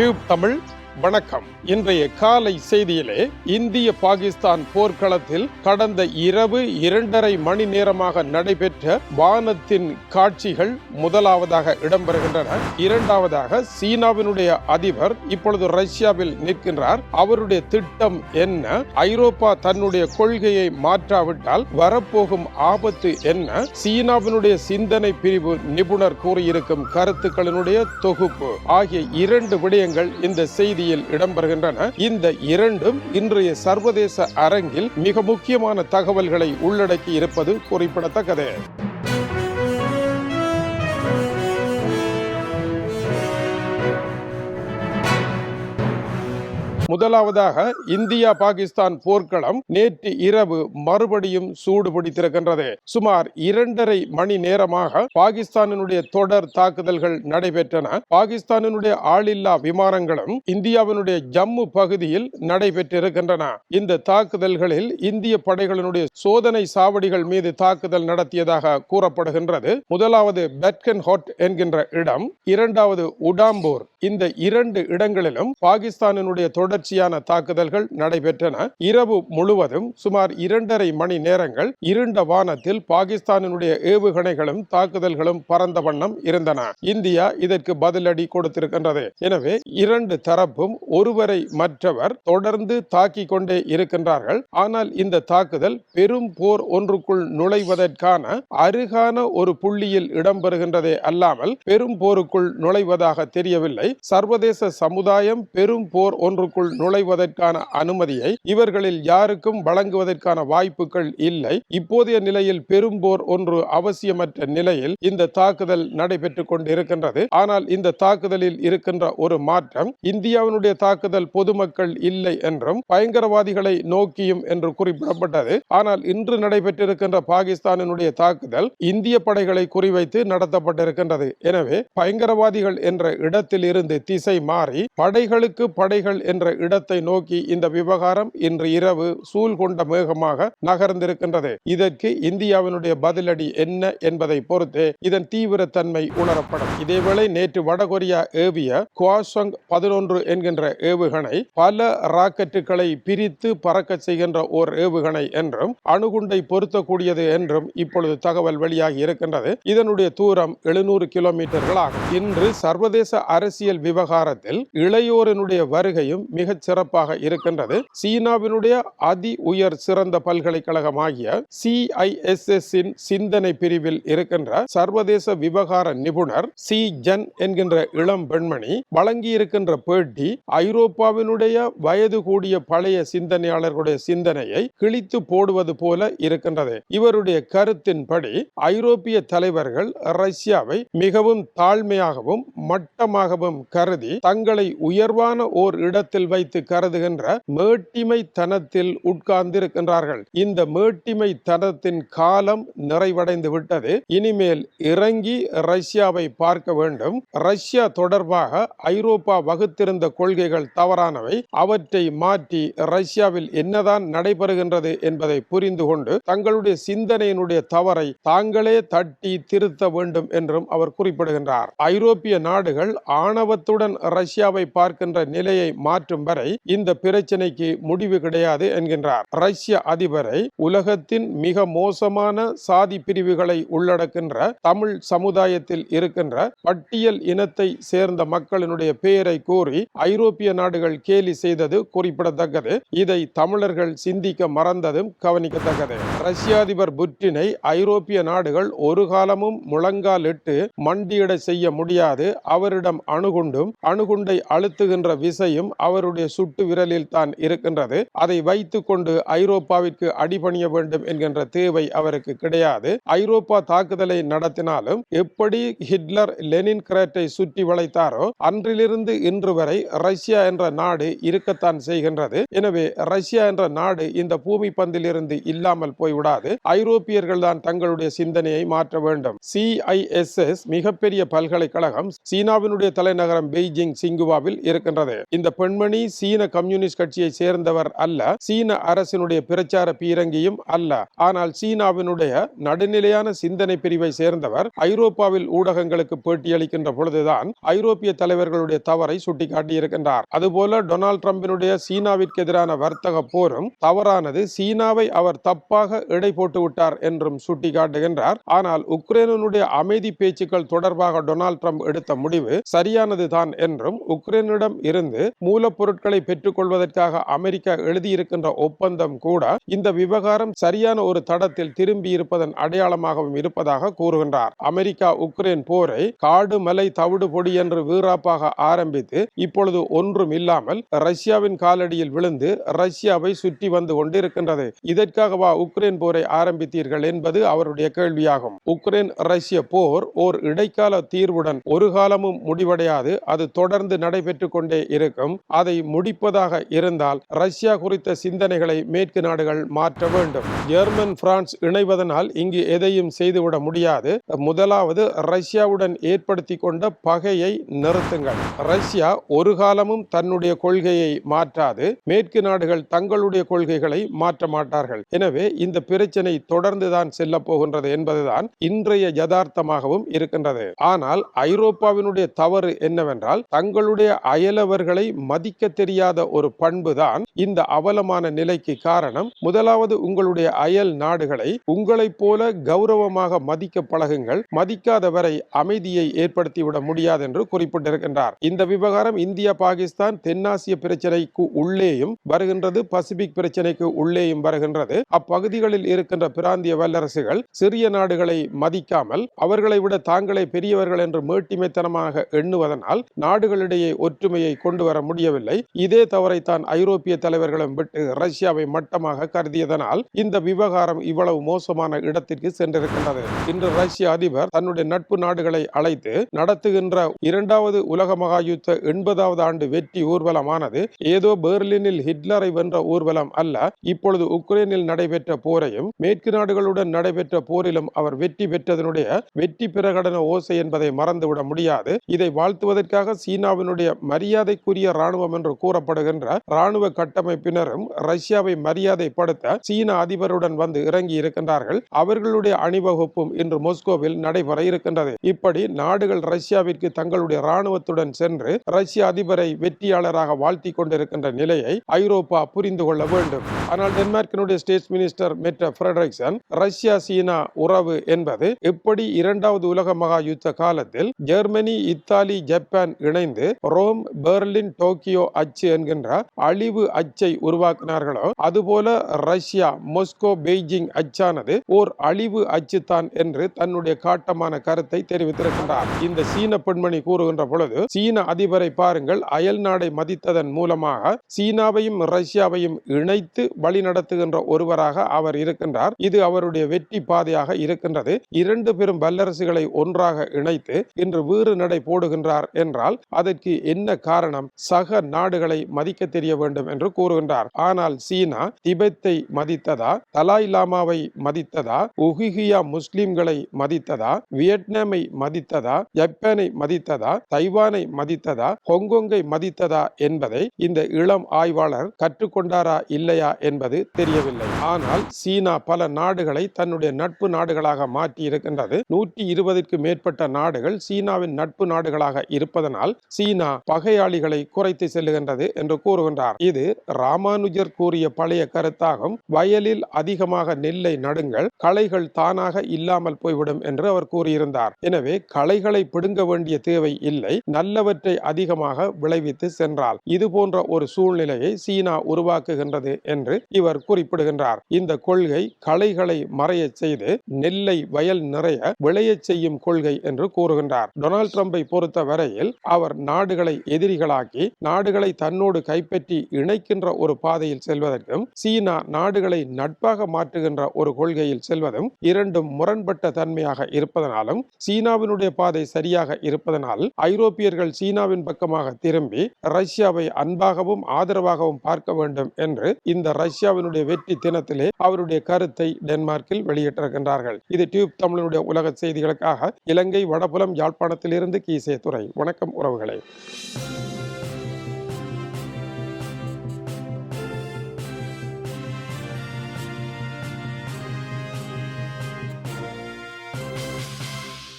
Tube Tamil வணக்கம். இன்றைய காலை செய்தியிலே இந்திய பாகிஸ்தான் போர்க்களத்தில் கடந்த இரவு இரண்டரை மணி நேரமாக நடைபெற்ற வானத்தின் காட்சிகள் முதலாவதாக இடம்பெறுகின்றன. இரண்டாவதாக சீனாவினுடைய அதிபர் இப்பொழுது ரஷ்யாவில் நிற்கின்றார். அவருடைய திட்டம் என்ன? ஐரோப்பா தன்னுடைய கொள்கையை மாற்றாவிட்டால் வரப்போகும் ஆபத்து என்ன? சீனாவினுடைய சிந்தனை பிரிவு நிபுணர் கூறியிருக்கும் கருத்துக்களினுடைய தொகுப்பு ஆகிய இரண்டு விடயங்கள் இந்த செய்தியில் இடம்பெறுகின்றன. இந்த இரண்டும் இன்றைய சர்வதேச அரங்கில் மிக முக்கியமான தகவல்களை உள்ளடக்கி இருப்பது குறிப்பிடத்தக்கது. முதலாவதாக இந்தியா பாகிஸ்தான் போர்க்களம் நேற்று இரவு மறுபடியும் சூடு பிடித்திருக்கின்றது சுமார் இரண்டரை மணி நேரமாக பாகிஸ்தானினுடைய தொடர் தாக்குதல்கள் நடைபெற்றன. பாகிஸ்தானினுடைய ஆளில்லா விமானங்களும் இந்தியாவினுடைய ஜம்மு பகுதியில் நடைபெற்றிருக்கின்றன. இந்த தாக்குதல்களில் இந்திய படைகளினுடைய சோதனை சாவடிகள் மீது தாக்குதல் நடத்தியதாக கூறப்படுகின்றது. முதலாவது பெட்கன் ஹாட் என்கின்ற இடம் இரண்டாவது உடாம்பூர். இந்த இரண்டு இடங்களிலும் பாகிஸ்தானினுடைய தொடர்ச்சியான தாக்குதல்கள் நடைபெற்றன. இரவு முழுவதும் சுமார் இரண்டரை மணி நேரங்கள் இருண்ட வானத்தில் பாகிஸ்தானினுடைய ஏவுகணைகளும் தாக்குதல்களும் பறந்த வண்ணம் இருந்தன. இந்தியா இதற்கு பதிலடி கொடுத்திருக்கின்றது. எனவே இரண்டு தரப்பும் ஒருவரை மற்றவர் தொடர்ந்து தாக்கிக் கொண்டே இருக்கின்றார்கள். ஆனால் இந்த தாக்குதல் பெரும் போர் ஒன்றுக்குள் நுழைவதற்கான அருகான ஒரு புள்ளியில் இடம்பெறுகின்றதே அல்லாமல் பெரும் போருக்குள் நுழைவதாக தெரியவில்லை. சர்வதேச சமுதாயம் பெரும் போர் ஒன்றுக்குள் நுழைவதற்கான அனுமதியை இவர்களில் யாருக்கும் வழங்குவதற்கான வாய்ப்புகள் இல்லை. இப்போதைய நிலையில் பெரும்போர் ஒன்று அவசியமற்ற நிலையில் இந்த தாக்குதல் நடைபெற்றுக் கொண்டிருக்கின்றது. ஆனால் இந்த தாக்குதலில் இருக்கின்ற ஒரு மாற்றம் இந்தியாவினுடைய தாக்குதல் பொதுமக்கள் இல்லை என்றும் பயங்கரவாதிகளை நோக்கியும் என்று குறிப்பிடப்பட்டது. ஆனால் இன்று நடைபெற்றிருக்கின்ற பாகிஸ்தானினுடைய தாக்குதல் இந்திய படைகளை குறிவைத்து நடத்தப்பட்டிருக்கின்றது. எனவே பயங்கரவாதிகள் என்ற இடத்தில் இருந்து திசை மாறி படைகளுக்கு படைகள் என்ற இடத்தை நோக்கி இந்த விவகாரம் இன்று இரவு சூழ் கொண்ட மேகமாக நகர்ந்திருக்கின்றது. இதற்கு இந்தியாவினுடைய பதிலடி என்ன என்பதை பொறுத்தே இதன் தீவிரத்தன்மை உணரப்படும். இதேவேளை நேற்று வடகொரியா ஏவிய குவாசங் பதினொன்று என்கின்ற ஏவுகணை பல ராக்கெட்டுகளை பிரித்து பறக்க செய்கின்ற ஓர் ஏவுகணை என்றும் அணுகுண்டை பொருத்தக்கூடியது என்றும் இப்பொழுது தகவல் வெளியாகி இருக்கின்றது. இதனுடைய தூரம் எழுநூறு கிலோமீட்டர்கள் ஆகும். இன்று சர்வதேச அரசியல் விவகாரத்தில் இளையோரினுடைய வருகையும் மிகச் சிறப்பாக இருக்கின்றது. சீனாவினுடைய அதி உயர் சிறந்த பல்கலைக்கழகமாகிய சிஐஎஸ்எஸ் இன் சிந்தனை பிரிவில் இருக்கின்ற சர்வதேச விவகார நிபுணர் சி ஜன் என்கின்ற இளம் பெண்மணி வழங்கியிருக்கின்ற பேட்டி ஐரோப்பாவினுடைய வயது கூடிய பழைய சிந்தனையாளர்களுடைய சிந்தனையை கிழித்து போடுவது போல இருக்கின்றது. இவருடைய கருத்தின்படி ஐரோப்பிய தலைவர்கள் ரஷ்யாவை மிகவும் தாழ்மையாகவும் மட்டமாகவும் கருதி தங்களை உயர்வான ஓர் இடத்தில் வைத்து கருதுகின்ற மேட்டிமை தனத்தில் உட்கார்ந்திருக்கின்றார்கள். இந்த மேட்டிமை தனத்தின் காலம் நிறைவடைந்து விட்டது. இனிமேல் இறங்கி ரஷ்யாவை பார்க்க வேண்டும். ரஷ்யா தொடர்பாக ஐரோப்பா வகுத்திருந்த கொள்கைகள் தவறானவை. அவற்றை மாற்றி ரஷ்யாவில் என்னதான் நடைபெறுகின்றது என்பதை புரிந்து கொண்டு தங்களுடைய சிந்தனையினுடைய தவறை தாங்களே தட்டி திருத்த வேண்டும் என்றும் அவர் குறிப்பிடுகின்றார். ஐரோப்பிய நாடுகள் ஆணவத்துடன் ரஷ்யாவை பார்க்கின்ற நிலையை மாற்றும் வரை இந்த பிரச்சனைக்கு முடிவு கிடையாது என்கின்றார். ரஷ்ய அதிபரை உலகத்தின் மிக மோசமான சாதி பிரிவுகளை உள்ளடக்கின்ற தமிழ் சமுதாயத்தில் இருக்கின்ற பட்டியல் இனத்தை சேர்ந்த மக்களினுடைய பெயரை கூறி ஐரோப்பிய நாடுகள் கேலி செய்தது குறிப்பிடத்தக்கது. இதை தமிழர்கள் சிந்திக்க மறந்ததும் கவனிக்கத்தக்கது. ரஷ்ய அதிபர் புட்டினை ஐரோப்பிய நாடுகள் ஒரு காலமும் முழங்காலிட்டு மண்டியிட செய்ய முடியாது. அவரிடம் அணுகுண்டும் அணுகுண்டை அழுத்துகின்ற விசையும் அவருடைய சுட்டு விரலில் தான் இருக்கின்றது. அதை வைத்துக் கொண்டு ஐரோப்பாவிற்கு அடிபணிய வேண்டும் என்கின்ற தேவை அவருக்கு கிடையாது. ஐரோப்பா தாக்குதலை நடத்தினாலும் எப்படி ஹிட்லர் லெனின் கிரேட்டை சுற்றி வளைத்தாரோ அன்றிலிருந்து இன்று வரை ரஷ்யா என்ற நாடு இருக்கத்தான் செய்கின்றது. எனவே ரஷ்யா என்ற நாடு இந்த பூமி பந்திலிருந்து இல்லாமல் போய்விடாது. ஐரோப்பியர்கள் தான் தங்களுடைய சிந்தனையை மாற்ற வேண்டும். சிஐஎஸ்எஸ் மிகப்பெரிய பல்கலைக்கழகம் சீனாவினுடைய தலைநகரம் பெய்ஜிங் சிங்குவாவில் இருக்கின்றது. இந்த பெண்மணி தனி சீன கம்யூனிஸ்ட் கட்சியை சேர்ந்தவர் அல்ல. சீன அரசினுடைய பிரச்சார பீரங்கியும் அல்ல. ஆனால் சீனாவினுடைய நடுநிலையான சிந்தனை பிரிவை சேர்ந்தவர் ஐரோப்பாவில் ஊடகங்களுக்கு பேட்டியளிக்கின்ற பொழுதுதான் ஐரோப்பிய தலைவர்களுடைய தவறை சுட்டிக்காட்டியிருக்கின்றார். அதுபோல டொனால்டு டிரம்பினுடைய சீனாவிற்கு எதிரான வர்த்தக போரும் தவறானது சீனாவை அவர் தப்பாக எடை போட்டு விட்டார் என்றும் சுட்டிக்காட்டுகின்றார். ஆனால் உக்ரைனுடைய அமைதி பேச்சுக்கள் தொடர்பாக டொனால்ட் ட்ரம்ப் எடுத்த முடிவு சரியானது தான் என்றும் உக்ரைனிடம் இருந்து மூலப்பொருள் பெற்றுக் பெற்றுக்கொள்வதற்காக அமெரிக்கா எழுதியிருக்கின்ற ஒப்பந்தம் கூட இந்த விவகாரம் சரியான ஒரு தடத்தில் திரும்பி இருப்பதன் அடையாளமாகவும் இருப்பதாக கூறுகின்றார். அமெரிக்கா உக்ரைன் போரை காடு மலை தவிடு பொடி என்று வீராப்பாக ஆரம்பித்து இப்பொழுது ஒன்றும் இல்லாமல் ரஷ்யாவின் காலடியில் விழுந்து ரஷ்யாவை சுற்றி வந்து கொண்டிருக்கின்றது. இதற்காகவா உக்ரைன் போரை ஆரம்பித்தீர்கள் என்பது அவருடைய கேள்வியாகும். உக்ரைன் ரஷ்ய போர் ஓர் இடைக்கால தீர்வுடன் ஒரு காலமும் முடிவடையாது. அது தொடர்ந்து நடைபெற்றுக் கொண்டே இருக்கும். அதை முடிப்பதாக இருந்தால் ரஷ்யா குறித்த சிந்தனைகளை மேற்கு நாடுகள் மாற்ற வேண்டும். ஜெர்மன் பிரான்ஸ் இணைவதனால் இங்கு எதையும் செய்துவிட முடியாது. முதலாவது ரஷ்யாவுடன் ஏற்படுத்தி கொண்ட பகையை நிறுத்துங்கள். ரஷ்யா ஒரு காலமும் தன்னுடைய கொள்கையை மாற்றாது. மேற்கு நாடுகள் தங்களுடைய கொள்கைகளை மாற்ற மாட்டார்கள். எனவே இந்த பிரச்சனை தொடர்ந்துதான் செல்ல போகின்றது என்பதுதான் இன்றைய யதார்த்தமாகவும் இருக்கின்றது. ஆனால் ஐரோப்பாவினுடைய தவறு என்னவென்றால் தங்களுடைய அயலவர்களை மதிக்க தெரியாத ஒரு பண்புதான் இந்த அவலமான நிலைக்கு காரணம். முதலாவது உங்களுடைய அயல் நாடுகளை உங்களைப் போல கௌரவமாக மதிக்க பழகுங்கள். மதிக்காதவரை அமைதியை ஏற்படுத்திவிட முடியாது என்று குறிப்பிட்டிருக்கின்றார். இந்த விவகாரம் இந்தியா பாகிஸ்தான் தென்னாசிய பிரச்சனைக்கு உள்ளேயும் வருகின்றது. பசிபிக் பிரச்சனைக்கு உள்ளேயும் வருகின்றது. அப்பகுதிகளில் இருக்கின்ற பிராந்திய வல்லரசுகள் சிறிய நாடுகளை மதிக்காமல் அவர்களை விட தாங்களே பெரியவர்கள் என்று மேட்டிமைத்தனமாக எண்ணுவதனால் நாடுகளிடையே ஒற்றுமையை கொண்டு வர முடியவில்லை. இதே தவறைத்தான் ஐரோப்பிய தலைவர்களும் விட்டு ரஷ்யாவை மட்டமாக கருதியதனால் இந்த விவகாரம் இவ்வளவு மோசமான இடத்திற்கு சென்றிருக்கின்றது. இன்று ரஷ்ய அதிபர் தன்னுடைய நட்பு நாடுகளை அழைத்து நடத்துகின்ற இரண்டாவது உலக மகாயுத்த எண்பதாவது ஆண்டு வெற்றி ஊர்வலமானது ஏதோ பெர்லினில் ஹிட்லரை வென்ற ஊர்வலம் அல்ல இப்பொழுது உக்ரைனில் நடைபெற்ற போரையும் மேற்கு நாடுகளுடன் நடைபெற்ற போரிலும் அவர் வெற்றி பெற்றதனுடைய வெற்றி பிரகடன ஓசை என்பதை மறந்துவிட முடியாது. இதை வாழ்த்துவதற்காக சீனாவினுடைய மரியாதைக்குரிய ராணுவம் என்று கூறப்படுகின்ற ராணுவ கட்டமைப்பினரும் ரஷ்யாவை மரியாதைப்படுத்த சீன அதிபருடன் வந்து இறங்கி இருக்கின்றார்கள். அவர்களுடைய அணிவகுப்பும் இன்று மொஸ்கோவில் நடைபெற இருக்கின்றது. இப்படி நாடுகள் ரஷ்யாவிற்கு தங்களுடைய ராணுவத்துடன் சென்று ரஷ்ய அதிபரை வெற்றியாளராக வாழ்த்தி கொண்டிருக்கின்ற நிலையை ஐரோப்பா புரிந்து கொள்ள வேண்டும். ஆனால் டென்மார்க்கினுடைய state minister Mette Frederiksen Russia China உறவு என்பது எப்படி இரண்டாவது உலக மகா யுத்த காலத்தில் ஜெர்மனி இத்தாலி ஜப்பான் இணைந்து ரோம் பெர்லின் டோக்கியோ அச்சு என்கின்ற அழிவு அச்சை உருவாக்கினார்களோ அதுபோல ரஷ்யா மொஸ்கோ பெய்ஜிங் அச்சானது ஓர் அழிவு அச்சுதான் என்று தன்னுடைய காட்டமான கருத்தை தெரிவித்திருக்கின்றார். இந்த சீன பெண்மணி கூறுகின்ற பொழுது சீன அதிபரை பாருங்கள் அயல் நாடை மதித்ததன் மூலமாக சீனாவையும் ரஷ்யாவையும் இணைத்து வழிநடத்துகின்ற ஒருவராக அவர் இருக்கின்றார். இது அவருடைய வெற்றி பாதையாக இருக்கின்றது. இரண்டு பெரும் வல்லரசுகளை ஒன்றாக இணைத்து இன்று வீறு நடை போடுகின்றார் என்றால் அதற்கு என்ன காரணம்? சக நாடுகளை மதிக்க தெரிய வேண்டும் என்று கூறுகின்றார். ஆனால் சீனா திபெத்தை மதித்ததா? தலாய் லாமாவை மதித்ததா? உஹிகியா முஸ்லிம்களை மதித்ததா? வியட்நாமை மதித்ததா? ஜப்பானை மதித்ததா? தைவானை மதித்ததா? ஹொங்கொங்கை மதித்ததா? என்பதை இந்த இளம் ஆய்வாளர் கற்றுக்கொண்டாரா இல்லையா என்பது தெரியவில்லை. ஆனால் சீனா பல நாடுகளை தன்னுடைய நட்பு நாடுகளாக மாற்றி இருக்கின்றது. நூற்றி இருபதுக்கு மேற்பட்ட நாடுகள் சீனாவின் நட்பு நாடுகளாக இருப்பதனால் சீனா பகையாளிகளை குறைத்து செல்லுகின்றது என்று கூறுகின்றார். இது ராமானுஜர் கூறிய பழைய கருத்தாகும். வயலில் அதிகமாக நெல்லை நடுங்கள் களைகள் தானாக இல்லாமல் போய்விடும் என்று அவர் கூறியிருந்தார். எனவே களைகளை பிடுங்க வேண்டிய தேவை இல்லை நல்லவற்றை அதிகமாக விளைவித்து சென்றால் இது போன்ற ஒரு சூழ்நிலையை சீனா உருவாக்குகின்றது என்று இவர் குறிப்பிடுகின்றார். இந்த கொள்கை களைகளை மறையச் செய்து நெல்லை வயல் நிறைய விளையச் செய்யும் கொள்கை என்று கூறுகின்றார். டொனால்ட் ட்ரம்பை பொறுத்த வரையில் அவர் நாடுகளை எதிரிகளாக்கி நாடுகள் நாடுகளை தன்னோடு கைப்பற்றி இணைக்கின்ற ஒரு பாதையில் செல்வதற்கும் சீனா நாடுகளை நட்பாக மாற்றுகின்ற ஒரு கொள்கையில் செல்வதும் இரண்டும் முரண்பட்ட தன்மையாக இருப்பதனாலும் சீனாவினுடைய பாதை சரியாக இருப்பதனால் ஐரோப்பியர்கள் சீனாவின் பக்கமாக திரும்பி ரஷ்யாவை அன்பாகவும் ஆதரவாகவும் பார்க்க வேண்டும் என்று இந்த ரஷ்யாவினுடைய வெற்றி தினத்திலே அவருடைய கருத்தை டென்மார்க்கில் வெளியிட்டிருக்கின்றார்கள். இது டியூப் தமிழனுடைய உலக செய்திகளுக்காக இலங்கை வடபுலம் யாழ்ப்பாணத்திலிருந்து கீசே துறை வணக்கம் உறவுகளை.